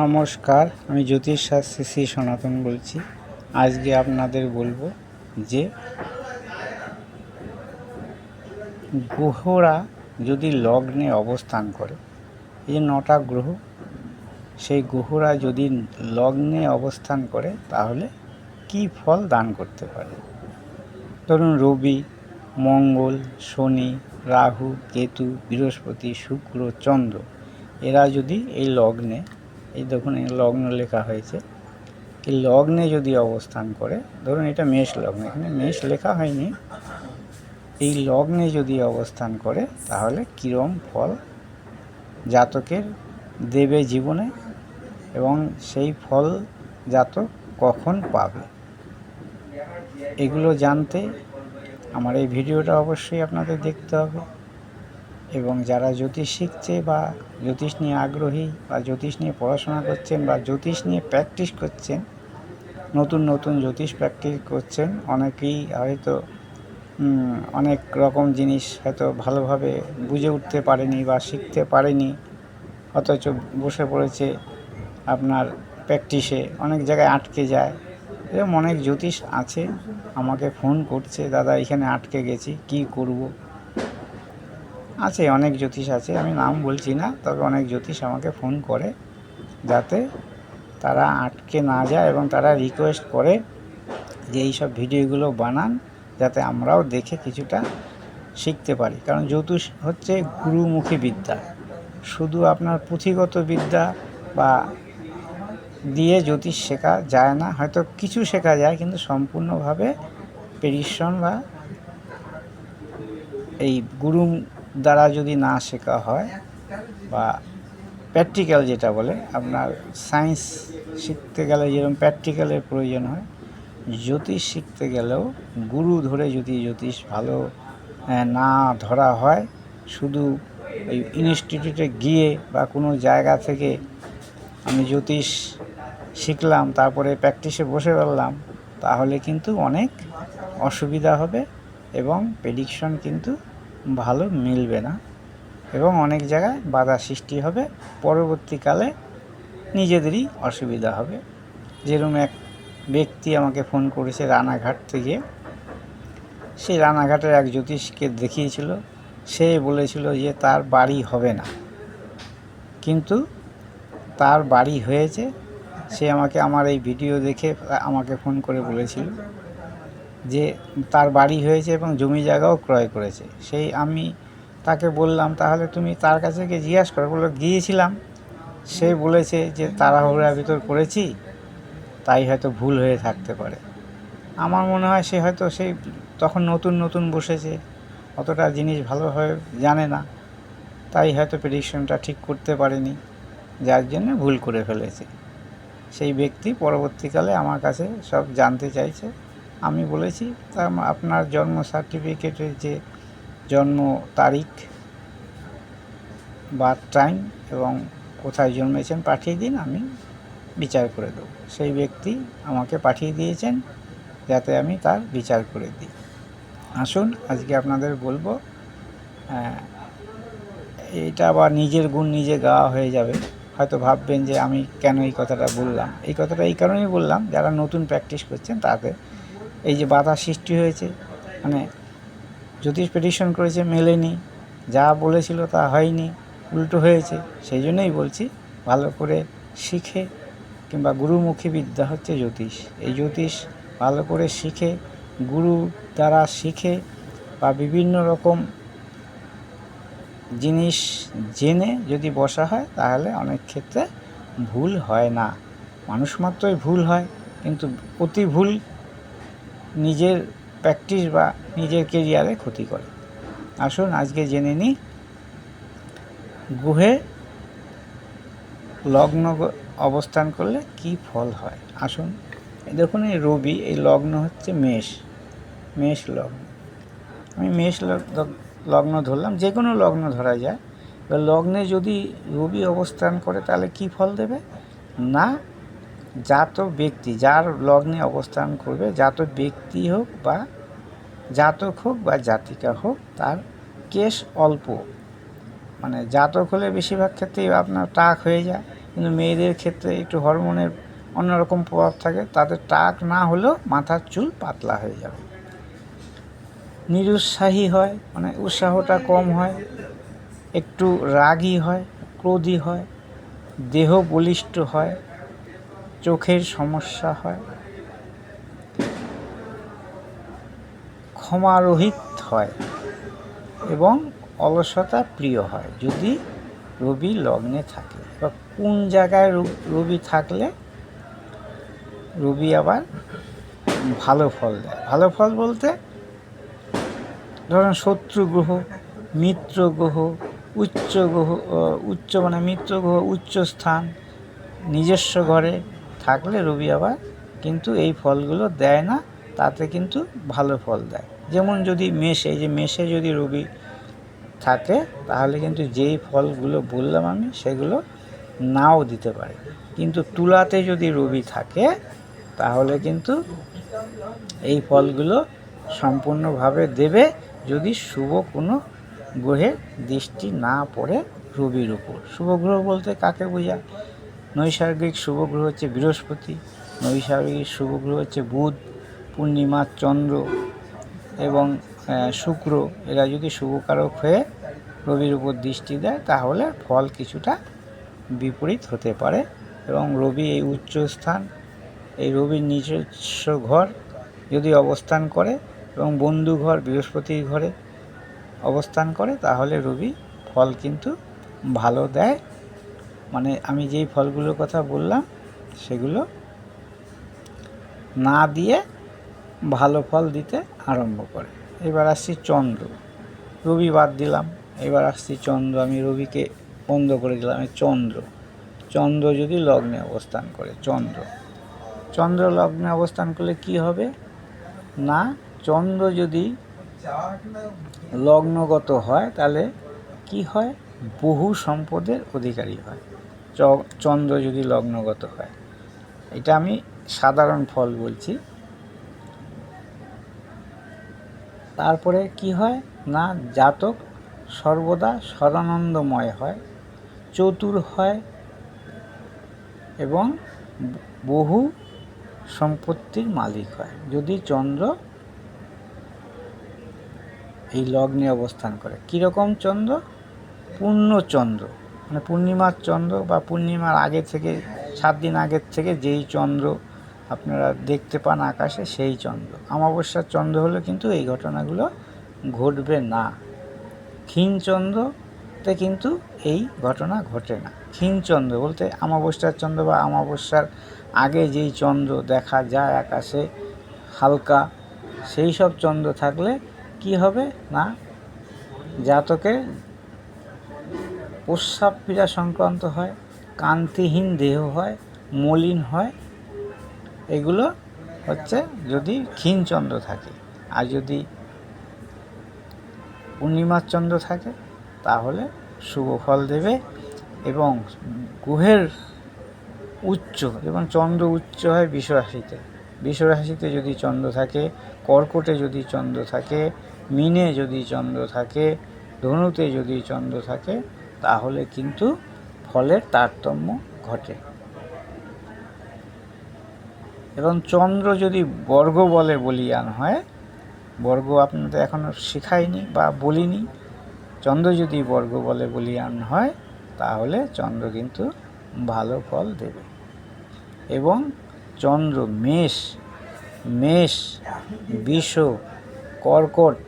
নমস্কার, আমি জ্যোতিষ শাস্ত্রী শ্রী সনাতন বলছি। আজকে আপনাদের বলব যে, গ্রহরা যদি লগ্নে অবস্থান করে, এই নটা গ্রহ, সেই গ্রহরা যদি লগ্নে অবস্থান করে, তাহলে কি ফল দান করতে পারে? ধরুন রবি, মঙ্গল, শনি, রাহু, কেতু, বৃহস্পতি, শুক্র, চন্দ্র, এরা যদি এই লগ্নে এই দেখুন লগ্ন লেখা হয়েছে। এই লগ্নে যদি অবস্থান করে, ধরুন এটা মেষ লগ্ন, এখানে মেষ লেখা হয়নি। এই লগ্নে যদি অবস্থান করে, তাহলে কীরম ফল জাতকের দেবে জীবনে এবং সেই ফল জাতক কখন পাবে? এগুলো জানতে আমার এই ভিডিওটা অবশ্যই আপনাদের দেখতে হবে। এবং যারা জ্যোতিষ শিখছে বা জ্যোতিষ নিয়ে আগ্রহী বা জ্যোতিষ নিয়ে পড়াশোনা করছেন বা জ্যোতিষ নিয়ে প্র্যাকটিস করছেন, নতুন নতুন জ্যোতিষ প্র্যাকটিস করছেন, অনেকেই হয়তো অনেক রকম জিনিস হয়তো ভালোভাবে বুঝে উঠতে পারেনি বা শিখতে পারেনি, অথচ বসে পড়েছে আপনার প্র্যাকটিসে অনেক জায়গায় আটকে যায়। এরকম অনেক জ্যোতিষ আছে, আমাকে ফোন করছে, দাদা, এখানে আটকে গেছি, কি করব? আছে, অনেক জ্যোতিষ আছে, আমি নাম বলছি না, তবে অনেক জ্যোতিষ আমাকে ফোন করে যাতে তারা আটকে না যায় এবং তারা রিকোয়েস্ট করে যে এই সব ভিডিওগুলো বানান যাতে আমরাও দেখে কিছুটা শিখতে পারি। কারণ জ্যোতিষ হচ্ছে গুরুমুখী বিদ্যা। শুধু আপনার পুঁথিগত বিদ্যা বা দিয়ে জ্যোতিষ শেখা যায় না, হয়তো কিছু শেখা যায়, কিন্তু সম্পূর্ণভাবে পেরিশন বা এই গুরু দ্বারা যদি না শেখা হয় বা প্র্যাকটিক্যাল যেটা বলে, আপনার সায়েন্স শিখতে গেলে যেরকম প্র্যাকটিক্যালের প্রয়োজন হয়, জ্যোতিষ শিখতে গেলেও গুরু ধরে যদি জ্যোতিষ ভালো না ধরা হয়, শুধু এই ইনস্টিটিউটে গিয়ে বা কোনো জায়গা থেকে আমি জ্যোতিষ শিখলাম, তারপরে প্র্যাকটিসে বসে পড়লাম তাহলে কিন্তু অনেক অসুবিধা হবে এবং প্রেডিকশন কিন্তু ভালো মিলবে না এবং অনেক জায়গায় বাধা সৃষ্টি হবে। পরবর্তীকালে নিজেদেরই অসুবিধা হবে। যেরকম এক ব্যক্তি আমাকে ফোন করেছে রানাঘাট থেকে। সেই রানাঘাটের এক জ্যোতিষকে দেখিয়েছিল। সে বলেছিল যে তার বাড়ি হবে না। কিন্তু তার বাড়ি হয়েছে। সে আমাকে, আমার এই ভিডিও দেখে আমাকে ফোন করে বলেছিল। যে তার বাড়ি হয়েছে এবং জমি জায়গাও ক্রয় করেছে। সেই আমি তাকে বললাম, তাহলে তুমি তার কাছে গিয়ে জিজ্ঞাসা করো। বলল, গিয়েছিলাম। সে বলেছে যে তাড়াহুড়ার ভিতর করেছি, তাই হয়তো ভুল হয়ে থাকতে পারে। আমার মনে হয় সে হয়তো সেই তখন নতুন নতুন বসেছে, অতটা জিনিস ভালোভাবে জানে না, তাই হয়তো প্রেডিকশনটা ঠিক করতে পারেনি, যার জন্য ভুল করে ফেলেছে। সেই ব্যক্তি পরবর্তীকালে আমার কাছে সব জানতে চাইছে। আমি বলেছি, তা আপনার জন্ম সার্টিফিকেটের যে জন্ম তারিখ বার্থ টাইম এবং কোথায় জন্মেছেন পাঠিয়ে দিন, আমি বিচার করে দেবো। সেই ব্যক্তি আমাকে পাঠিয়ে দিয়েছেন যাতে আমি তার বিচার করে দিই। আসুন, আজকে আপনাদের বলব এটা আবার নিজের গুণ নিজে গাওয়া হয়ে যাবে। হয়তো ভাববেন যে আমি কেন এই কথাটা বললাম? এই কথাটা এই কারণেই বললাম, যারা নতুন প্র্যাকটিস করছেন তাদের এই যে বাধা সৃষ্টি হয়েছে মানে জ্যোতিষ প্রেডিকশন করেছে, মেলেনি। যা বলেছিল তা হয়নি, উল্টো হয়েছে। সেই জন্যই বলছি, ভালো করে শিখে কিংবা গুরুমুখী বিদ্যা হচ্ছে জ্যোতিষ। এই জ্যোতিষ ভালো করে শিখে, গুরু দ্বারা শিখে বা বিভিন্ন রকম জিনিস জেনে যদি বসা হয়, তাহলে অনেক ক্ষেত্রে ভুল হয় না। মানুষ মাত্রই ভুল হয়, কিন্তু প্রতি ভুল নিজের প্র্যাকটিস বা নিজের কেরিয়ারে ক্ষতি করে। আসুন, আজকে জেনে নিই, গ্রহে লগ্ন অবস্থান করলে কি ফল হয়? আসুন দেখুন, এই রবি, এই লগ্ন হচ্ছে মেষ মেষ লগ্ন। আমি মেষ লগ- লগ- লগ্ন ধরলাম যে কোনো লগ্ন ধরা যায়। এবার লগ্নে যদি রবি অবস্থান করে, তাহলে কি ফল দেবে? না জাত ব্যক্তি, যার লগ্নে অবস্থান করবে জাত ব্যক্তি হোক বা জাতক হোক বা জাতিকা হোক, তার কেশ অল্প। মানে জাতক হলে বেশিরভাগ ক্ষেত্রেই আপনার টাক হয়ে যায়। কিন্তু মেয়েদের ক্ষেত্রে একটু হরমোনের অন্যরকম প্রভাব থাকে, তাদের টাক না হলেও মাথার চুল পাতলা হয়ে যাবে। নিরুৎসাহী হয় মানে উৎসাহটা কম হয়, একটু রাগী হয়, ক্রোধী হয় দেহ বলিষ্ঠ হয় চোখের সমস্যা হয়। ক্ষমারহিত হয় এবং অলসতা প্রিয় হয়। যদি রবি লগ্নে থাকে বা কোন জায়গায় রবি থাকলে রবি আবার ভালো ফল দেয়। ভালো ফল বলতে ধরুন শত্রু গ্রহ, মিত্র গ্রহ, উচ্চ গ্রহ উচ্চ মানে মিত্র গ্রহ, উচ্চ স্থান, নিজস্ব ঘরে থাকলে রবি আবার কিন্তু এই ফলগুলো দেয় না, তাতে কিন্তু ভালো ফল দেয়। যেমন যদি এই যে মেষে যদি রবি থাকে, তাহলে কিন্তু যেই ফলগুলো বললাম আমি, সেগুলো নাও দিতে পারে। কিন্তু তুলাতে যদি রবি থাকে, তাহলে কিন্তু এই ফলগুলো সম্পূর্ণভাবে দেবে যদি শুভ কোনো গ্রহের দৃষ্টি না পড়ে রবির উপর। শুভ গ্রহ বলতে কাকে বোঝায়? নৈসর্গিক শুভ গ্রহ হচ্ছে বৃহস্পতি, নৈসর্গিক শুভ গ্রহ হচ্ছে বুধ পূর্ণিমার চন্দ্র এবং শুক্র। এরা যদি শুভকারক হয়ে রবির উপর দৃষ্টি দেয়, তাহলে ফল কিছুটা বিপরীত হতে পারে এবং রবি এই উচ্চ স্থান, এই রবির নিজস্ব ঘর যদি অবস্থান করে এবং বন্ধু ঘর বৃহস্পতির ঘরে অবস্থান করে, তাহলে রবি ফল কিন্তু ভালো দেয় মানে আমি যেই ফলগুলোর কথা বললাম, সেগুলো না দিয়ে ভালো ফল দিতে আরম্ভ করে। এবার আসছি চন্দ্র। রবি বাদ দিলাম। এবার আসছি চন্দ্র। আমি রবিকে বন্ধ করে দিলাম। চন্দ্র। চন্দ্র যদি লগ্নে অবস্থান করে, চন্দ্র। চন্দ্র লগ্নে অবস্থান করলে কি হবে? না, চন্দ্র যদি লগ্নগত হয়, তাহলে কি হয়? বহু সম্পদের অধিকারী হয়। চন্দ্র যদি লগ্নগত হয়। এটা আমি সাধারণ ফল বলছি। তারপরে কি হয়? না, জাতক সর্বদা সদানন্দময় হয়, চতুর হয় এবং বহু সম্পত্তির মালিক হয়। যদি চন্দ্র এই লগ্নে অবস্থান করে, কীরকম চন্দ্র? পূর্ণচন্দ্র। মানে পূর্ণিমার চন্দ্র বা পূর্ণিমার আগে থেকে, সাত দিন আগের থেকে যেই চন্দ্র আপনারা দেখতে পান আকাশে, সেই চন্দ্র। অমাবস্যার চন্দ্র হলে কিন্তু এই ঘটনাগুলো ঘটবে না। ক্ষীণ চন্দ্রতে কিন্তু এই ঘটনা ঘটে না। ক্ষীণ চন্দ্র বলতে অমাবস্যার চন্দ্র বা অমাবস্যার আগে যেই চন্দ্র দেখা যায় আকাশে, হালকা, সেই সব চন্দ্র থাকলে কি হবে না? জাতকে প্রস্রাব পীড়া সংক্রান্ত হয় কান্তিহীন দেহ হয়, মলিন হয়, এগুলো হচ্ছে যদি ক্ষীণ চন্দ্র থাকে। আর যদি পূর্ণিমার চন্দ্র থাকে, তাহলে শুভ ফল দেবে এবং গ্রহের উচ্চ এবং চন্দ্র উচ্চ হয় বিশ্বরাশিতে। বিশ্বরাশিতে যদি চন্দ্র থাকে, কর্কটে যদি চন্দ্র থাকে, মিনে যদি চন্দ্র থাকে, ধনুতে যদি চন্দ্র থাকে তাহলে কিন্তু ফলের তারতম্য ঘটে। এবং চন্দ্র যদি বর্গ বলে বলিয়ান হয় বর্গ আপনাদের এখনও শেখায়নি বা বলিনি চন্দ্র যদি বর্গ বলে বলিয়ান হয় তাহলে চন্দ্র কিন্তু ভালো ফল দেবে। এবং চন্দ্র মেষ মেষ বিষ কর্কট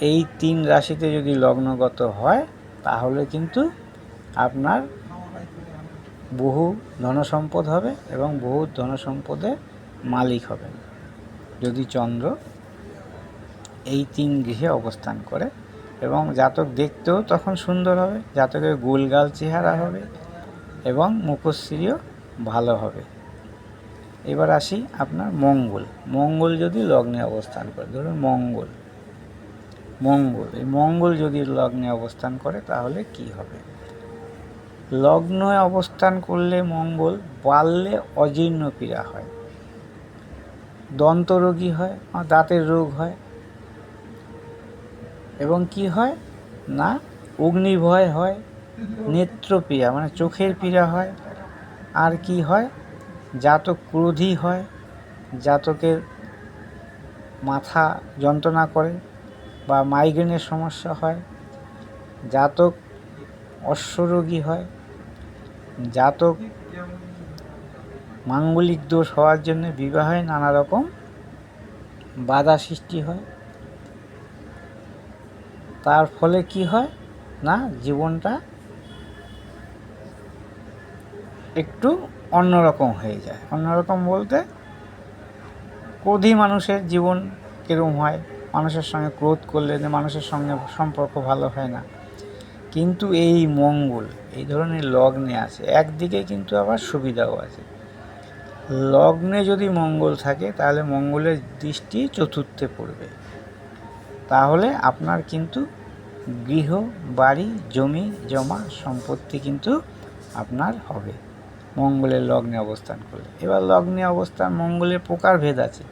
এই তিন রাশিতে যদি লগ্নগত হয়, তাহলে কিন্তু আপনার বহু ধনসম্পদ হবে এবং বহু ধনসম্পদের মালিক হবেন। যদি চন্দ্র এই তিন গৃহে অবস্থান করে এবং জাতক দেখতেও তখন সুন্দর হবে, জাতকের গোলগাল চেহারা হবে এবং মুখশ্রীও ভালো হবে। এবার আসি আপনার মঙ্গল। মঙ্গল যদি লগ্নে অবস্থান করে, ধরুন মঙ্গল। মঙ্গল। এই মঙ্গল যদি লগ্নে অবস্থান করে, তাহলে কি হবে? লগ্নে অবস্থান করলে মঙ্গল, বাড়লে অজীর্ণ পীড়া হয়। দন্তরোগী হয় দাঁতের রোগ হয়। এবং কি হয়? না, অগ্নিভয় হয় নেত্রপীড়া মানে চোখের পীড়া হয়। আর কি হয়? জাতক ক্রোধী হয়, জাতকের মাথা যন্ত্রণা করে। বা মাইগ্রেনের সমস্যা হয়, জাতক অশ্বরোগী হয়, জাতক মাঙ্গলিক দোষ হওয়ার জন্য বিবাহে নানা রকম বাধা সৃষ্টি হয়। তার ফলে কি হয়? না, জীবনটা একটু অন্যরকম হয়ে যায়। অন্যরকম বলতে ক্রোধী মানুষের জীবন কীরকম হয়? মানুষের সঙ্গে ক্রোধ করলে যে মানুষের সঙ্গে সম্পর্ক ভালো হয় না। কিন্তু এই মঙ্গল, এই ধরনের লগ্নে আছে। একদিকে কিন্তু আবার সুবিধাও আছে। লগ্নে যদি মঙ্গল থাকে, তাহলে মঙ্গলের দৃষ্টি চতুর্থে পড়বে। তাহলে আপনার কিন্তু গৃহ, বাড়ি, জমি, জমা, সম্পত্তি কিন্তু আপনার হবে। মঙ্গলের লগ্নে অবস্থান করলে। এবার লগ্নে অবস্থান মঙ্গলের প্রকার ভেদ আছে।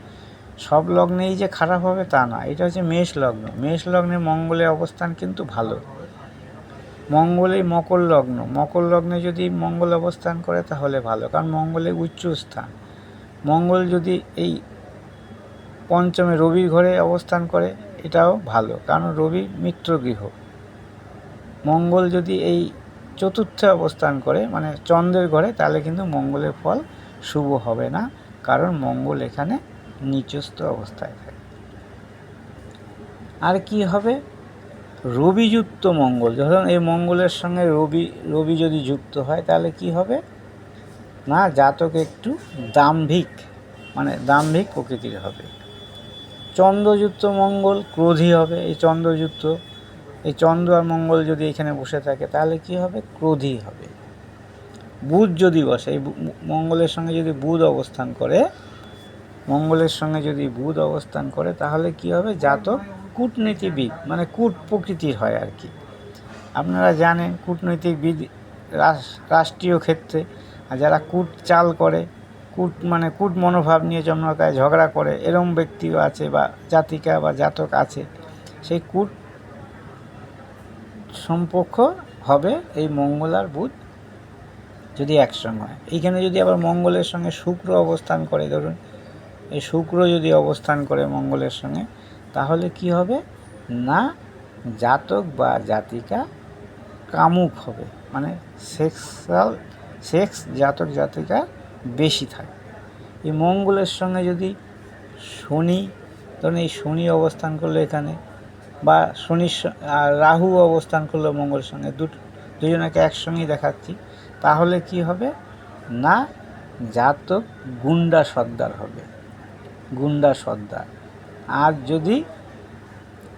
সব লগ্নেই যে খারাপ হবে তা না, এটা হচ্ছে মেষ লগ্ন। মেষ লগ্নে মঙ্গলের অবস্থান কিন্তু ভালো। মঙ্গলে মকর লগ্ন। মকর লগ্নে যদি মঙ্গল অবস্থান করে তাহলে ভালো, কারণ মঙ্গলে উচ্চ স্থান। মঙ্গল যদি এই পঞ্চমে রবির ঘরে অবস্থান করে, এটাও ভালো, কারণ রবি মিত্র গৃহ। মঙ্গল যদি এই চতুর্থে অবস্থান করে মানে চন্দ্রের ঘরে, তাহলে কিন্তু মঙ্গলের ফল শুভ হবে না, কারণ মঙ্গল এখানে নিচস্থ অবস্থায় থাকে। আর কি হবে? রবিযুক্ত মঙ্গল। ধরুন এই মঙ্গলের সঙ্গে রবি রবি যদি যুক্ত হয়, তাহলে কি হবে? না, জাতক একটু দাম্ভিক মানে দাম্ভিক প্রকৃতির হবে। চন্দ্রযুক্ত মঙ্গল ক্রোধী হবে। এই চন্দ্রযুক্ত, এই চন্দ্র আর মঙ্গল যদি এখানে বসে থাকে, তাহলে কি হবে? ক্রোধী হবে। বুধ যদি বসে, এই মঙ্গলের সঙ্গে যদি বুধ অবস্থান করে মঙ্গলের সঙ্গে যদি বুধ অবস্থান করে, তাহলে কি হবে? জাতক কূটনীতিবিদ মানে কূট প্রকৃতির হয় আর কি। আপনারা জানেন কূটনৈতিকবিদ রাষ্ট্রীয় ক্ষেত্রে, আর যারা কূট চাল করে, কূট মানে কূট মনোভাব নিয়ে জন্মকায় ঝগড়া করে, এরম ব্যক্তিও আছে বা জাতিকা বা জাতক আছে, সেই কূট সম্পর্ক হবে এই মঙ্গল আর বুধ যদি একসঙ্গে হয়। এইখানে যদি আবার মঙ্গলের সঙ্গে শুক্র অবস্থান করে, ধরুন এই শুক্র যদি অবস্থান করে মঙ্গলের সঙ্গে, তাহলে কি হবে? না, জাতক বা জাতিকা কামুক হবে। মানে সেক্সাল সেক্স জাতক জাতিকা বেশি থাকে। এই মঙ্গলের সঙ্গে যদি শনি, ধরুন এই শনি অবস্থান করল এখানে, বা শনির রাহু অবস্থান করল মঙ্গলের সঙ্গে, দুটো, দুজনকে একসঙ্গেই দেখাচ্ছি, তাহলে কি হবে? না, জাতক গুন্ডা সর্দার হবে। গুন্ডা সর্দার। আর যদি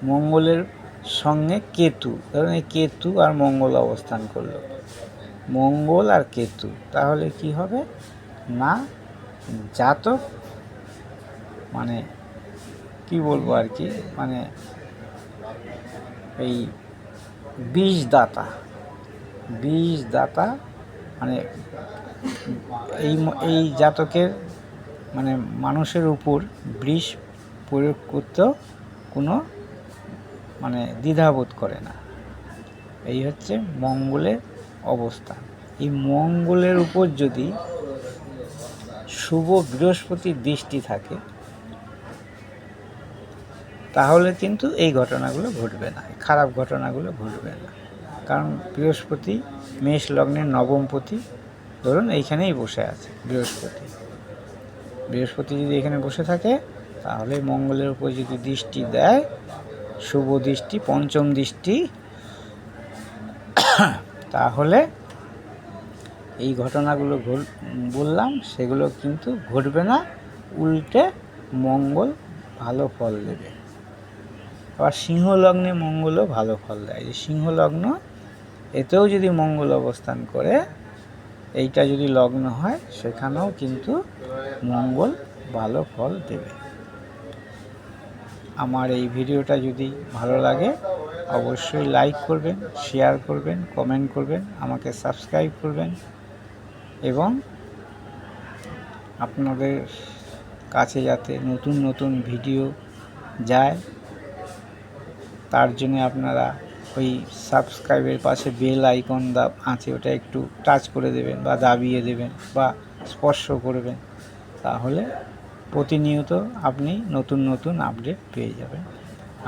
মঙ্গলের সঙ্গে কেতু, ধরুন এই কেতু আর মঙ্গল অবস্থান করল। মঙ্গল আর কেতু, তাহলে কি হবে? না, জাতক মানে কি বলব আর কি? মানে এই বীজদাতা বীজদাতা মানে এই এই জাতকের মানে মানুষের উপর বৃষ প্রয়োগ করতেও কোনো মানে দ্বিধাবোধ করে না। এই হচ্ছে মঙ্গলের অবস্থা। এই মঙ্গলের উপর যদি শুভ বৃহস্পতির দৃষ্টি থাকে, তাহলে কিন্তু এই ঘটনাগুলো ঘটবে না খারাপ ঘটনাগুলো ঘটবে না। কারণ বৃহস্পতি মেষ লগ্নের নবমপতি ধরুন এইখানেই বসে আছে বৃহস্পতি। বৃহস্পতি যদি এখানে বসে থাকে, তাহলে মঙ্গলের উপর যদি দৃষ্টি দেয়, শুভ দৃষ্টি, পঞ্চম দৃষ্টি, তাহলে এই ঘটনাগুলো ঘট- বললাম, সেগুলো কিন্তু ঘটবে না, উল্টে মঙ্গল ভালো ফল দেবে। আবার সিংহ লগ্নে মঙ্গলও ভালো ফল দেয়। এই সিংহ লগ্ন, এতেও যদি মঙ্গল অবস্থান করে এইটা যদি লগ্ন হয়, সেখানেও কিন্তু মঙ্গল ভালো ফল দেবে। আমার এই ভিডিওটা যদি ভালো লাগে, অবশ্যই লাইক করবেন, শেয়ার করবেন, কমেন্ট করবেন, আমাকে সাবস্ক্রাইব করবেন এবং আপনাদের কাছে যাতে নতুন নতুন ভিডিও যায়, তার জন্য আপনারা ওই সাবস্ক্রাইবের পাশে বেল আইকন দা আছে, ওটা একটু টাচ করে দেবেন বা দাবিয়ে দেবেন বা স্পর্শ করবেন। তাহলে প্রতিনিয়ত আপনি নতুন নতুন আপডেট পেয়ে যাবেন।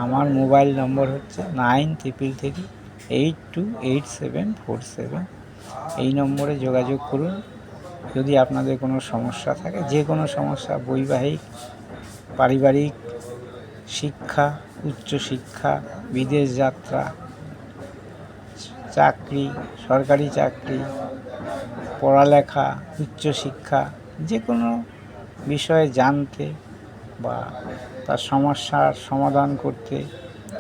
আমার মোবাইল নম্বর হচ্ছে nine triple three eight two eight seven four seven এই নম্বরে যোগাযোগ করুন। যদি আপনাদের কোনো সমস্যা থাকে, যে কোনো সমস্যা, বৈবাহিক, পারিবারিক শিক্ষা, উচ্চশিক্ষা, বিদেশ যাত্রা চাকরি, সরকারি চাকরি, পড়ালেখা উচ্চশিক্ষা যে কোনো বিষয়ে জানতে বা তার সমস্যার সমাধান করতে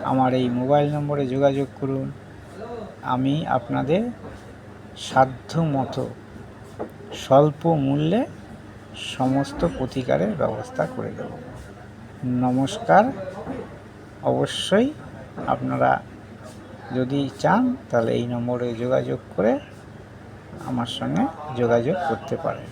আমার এই মোবাইল নম্বরে যোগাযোগ করুন। আমি আপনাদের সাধ্য মতো স্বল্প মূল্যে সমস্ত প্রতিকারের ব্যবস্থা করে দেব। নমস্কার। অবশ্যই আপনারা যদি চান তাহলে এই নম্বরে যোগাযোগ করে আমার সঙ্গে যোগাযোগ করতে পারেন।